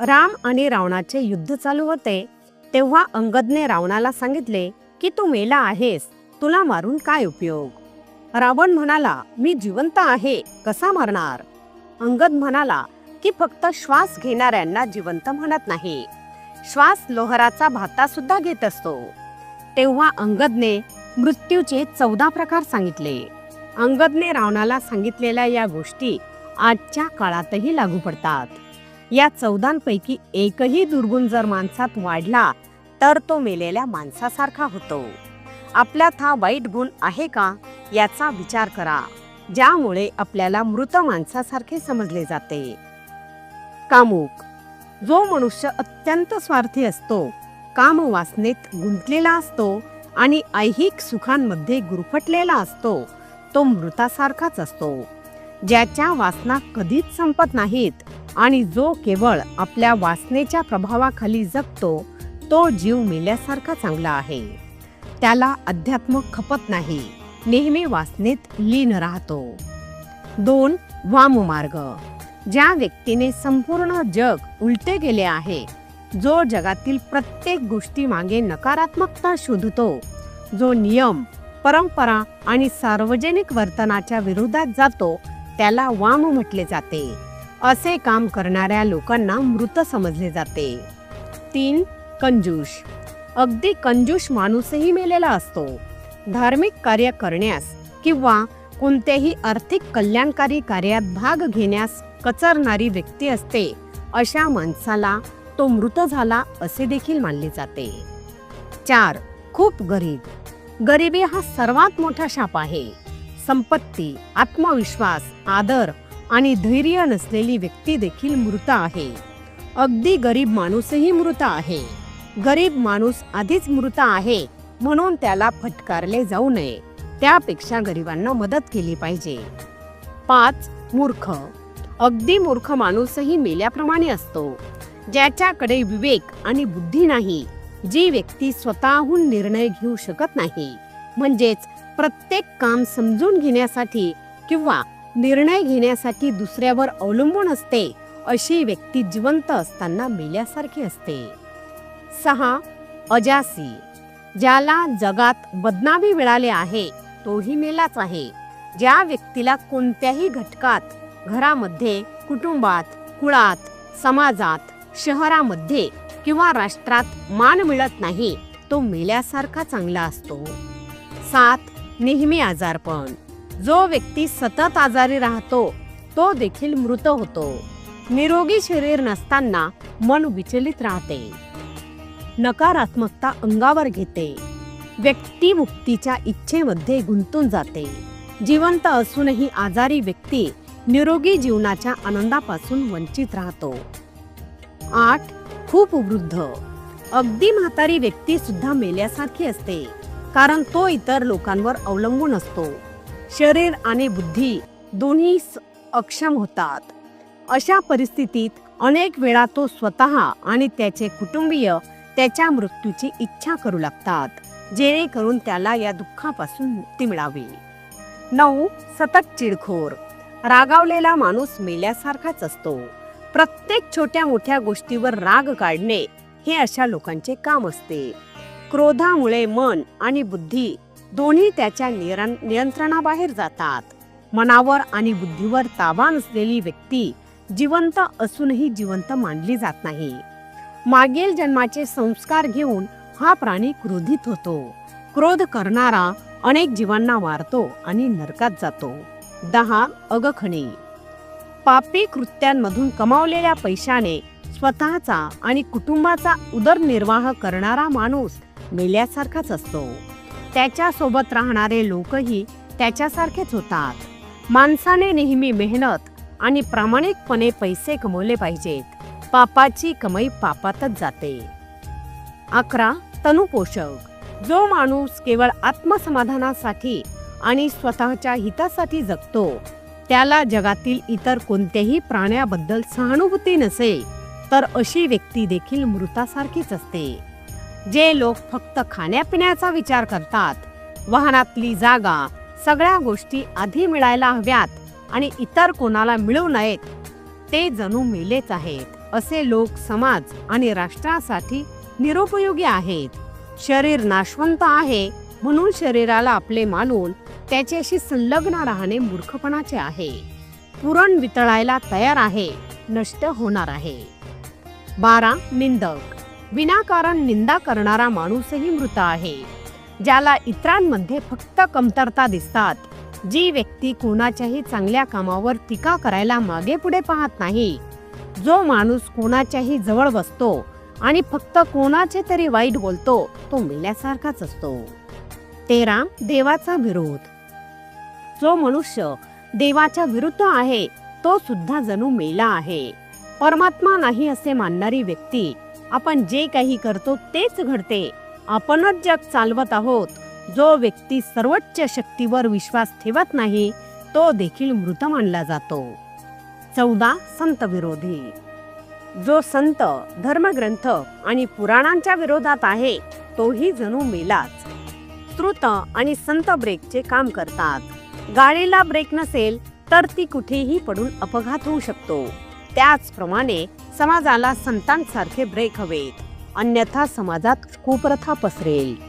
राम आणि रावणाचे युद्ध चालू होते. तेव्हा अंगदने रावणाला सांगितले की तू मेला आहेस तुला मारून काय उपयोग? रावण म्हणाला मी जिवंत आहे कसा मारणार? अंगद म्हणाला की फक्त श्वास घेणाऱ्यांना जिवंत म्हणत नाही. श्वास लोहराचा भाता सुद्धा घेत असतो. तेव्हा अंगदने मृत्यूचे चौदा प्रकार सांगितले. अंगदने रावणाला सांगितलेल्या या गोष्टी आजच्या काळातही लागू पडतात. या चौदांपैकी एकही दुर्गुण जर माणसात वाढला तर तो मेलेल्या माणसासारखा होतो. आपल्यात हा वाईट गुण आहे का याचा विचार करा ज्यामुळे आपल्याला मृत माणसासारखे समजले जाते. कामुक. जो मनुष्य अत्यंत स्वार्थी असतो काम वासनेत गुंतलेला असतो आणि ऐहिक सुखांमध्ये गुरफटलेला असतो तो मृतासारखाच असतो. ज्याच्या वासना कधीच संपत नाहीत आणि जो केवळ आपल्या वासनेच्या प्रभावाखाली जगतो तो जीव मेल्यासारखा चांगला आहे. त्याला अध्यात्म खपत नाही नेहमी वासनेत लीन राहतो. दोन वाममार्ग ज्या व्यक्तीने संपूर्ण जग उलटे गेले आहे जो जगातील प्रत्येक गोष्टी मागे नकारात्मकता शोधतो जो नियम परंपरा आणि सार्वजनिक वर्तनाच्या विरोधात जातो त्याला वाम म्हटले जाते. असे काम करणाऱ्या लोकांना मृत समजले जाते. तीन कंजूष. अगदी कंजूष माणूसही मेलेला असतो. धार्मिक कार्य करण्यास किंवा कोणत्याही आर्थिक कल्याणकारी कार्यात भाग घेण्यास कचरणारी व्यक्ती असते अशा माणसाला तो मृत झाला असे देखील मानले जाते. चार खूप गरीब. गरिबी हा सर्वात मोठा शाप आहे. संपत्ती आत्मविश्वास आदर आणि धैर्य नसलेली व्यक्ती देखील मृत आहे. अगदी गरीब माणूसही मृत आहे. गरीब माणूस आधीच मृत आहे म्हणून त्याला फटकारले जाऊ नये. त्यापेक्षा गरिबांना मदत केली पाहिजे. पाच मूर्ख. अगदी मूर्ख माणूसही मेल्याप्रमाणे असतो. ज्याच्याकडे विवेक आणि बुद्धी नाही जी व्यक्ती स्वतःहून निर्णय घेऊ शकत नाही. म्हणजेच प्रत्येक काम समजून घेण्यासाठी किंवा निर्णय घेण्यासाठी दुसऱ्यावर अवलंबून असते अशी व्यक्ती जिवंत असताना मेल्यासारखी असते. सहा अजासी. ज्याला जगात बदनामी मिळाले आहे तोही मेलाच आहे. ज्या व्यक्तीला कोणत्याही घटकात घरामध्ये कुटुंबात कुळात समाजात शहरामध्ये किंवा राष्ट्रात मान मिळत नाही तो मेल्यासारखा चांगला असतो. सात नेहमी आजारपण. जो व्यक्ती सतत आजारी राहतो तो देखील मृत होतो. निरोगी शरीर नसताना मन विचलित राहते. नकारात्मकता अंगावर घेते. व्यक्ती मुक्तीच्या इच्छेमध्ये गुंतून जाते. जिवंत असूनही आजारी व्यक्ती निरोगी जीवनाच्या आनंदापासून वंचित राहतो. आठ खूप वृद्ध. अगदी म्हातारी व्यक्ती सुद्धा मेल्यासारखी असते कारण तो इतर लोकांवर अवलंबून असतो. शरीर आणि बुद्धी दोन्ही स- अक्षम होतात. अशा परिस्थितीत अनेक वेळा तो स्वतः आणि त्याचे कुटुंबीय त्याच्या मृत्यूची इच्छा करू लागतात जेणेकरून त्याला या दुःखापासून मुक्ती मिळावी. नऊ सतत चिडखोर. रागावलेला माणूस मेल्यासारखाच असतो. प्रत्येक छोट्या मोठ्या गोष्टीवर राग काढणे हे अशा लोकांचे काम असते. क्रोधामुळे मन आणि बुद्धी दोन्ही त्याच्या नियंत्रणाबाहेर जातात. मनावर आणि बुद्धीवर ताबा नसलेली व्यक्ती जिवंत असूनही जिवंत मानली जात नाही. मागील जन्माचे संस्कार घेऊन हा प्राणी क्रोधित होतो. क्रोध करणारा अनेक जीवांना मारतो आणि नरकात जातो. दहा अगखणे. पापी कृत्यांमधून कमावलेल्या पैशाने स्वतःचा आणि कुटुंबाचा उदरनिर्वाह करणारा माणूस मेल्यासारखाच असतो. त्याच्यासोबत राहणारे लोकही त्याच्यासारखेच होतात. माणसाने नेहमी मेहनत आणि प्रामाणिकपणे पैसे कमवले पाहिजेत. पापाची कमाई पापातच जाते. अकरा. तनुपोषक. जो माणूस केवळ आत्मसमाधानासाठी आणि स्वतःच्या हितासाठी जगतो त्याला जगातील इतर कोणत्याही प्राण्याबद्दल सहानुभूती नसेल तर अशी व्यक्ती देखील मृतासारखीच असते. जे लोक फक्त खाण्यापिण्याचा विचार करतात. वाहनातली जागा सगळ्या गोष्टी आधी मिळायला हव्यात आणि इतर कोणाला मिळू नयेत. ते जणू मेलेच आहेत असे लोक समाज आणि राष्ट्रासाठी निरुपयोगी आहेत. शरीर नाशवंत आहे म्हणून शरीराला आपले मानून त्याच्याशी संलग्न राहणे मूर्खपणाचे आहे. पुरण वितळायला तयार आहे नष्ट होणार आहे. बारा निंदक विनाकारण निंदा करणारा माणूसही मृत आहे. ज्याला इतरांमध्ये फक्त कमतरता दिसतात. जी व्यक्ती कोणाच्याही चांगल्या कामावर टीका करायला मागे पुढे पाहत नाही. जो माणूस कोणाच्याही जवळ बसतो आणि फक्त कोणाचे तरी वाईट बोलतो तो मेल्यासारखाच असतो. तेरा देवाचा विरोध. जो मनुष्य देवाच्या विरुद्ध आहे तो सुद्धा जणू मेला आहे. परमात्मा नाही असे मानणारी व्यक्ती आपण जे काही करतो तेच घडते. आपणच जग चालवत आहोत. जो व्यक्ती सर्वोच्च शक्तीवर विश्वास ठेवत नाही तो देखील मृत मानला जातो. चौदा संत विरोधी. जो संत धर्मग्रंथ आणि पुराणांच्या विरोधात आहे तोही जणू मेलाच. श्रुत आणि संत ब्रेकचे काम करतात. गाडीला ब्रेक नसेल तर ती कुठेही पडून अपघात होऊ शकतो. त्याचप्रमाणे समाजाला संतांसारखे ब्रेक हवेत. अन्यथा समाजात कुप्रथा पसरेल.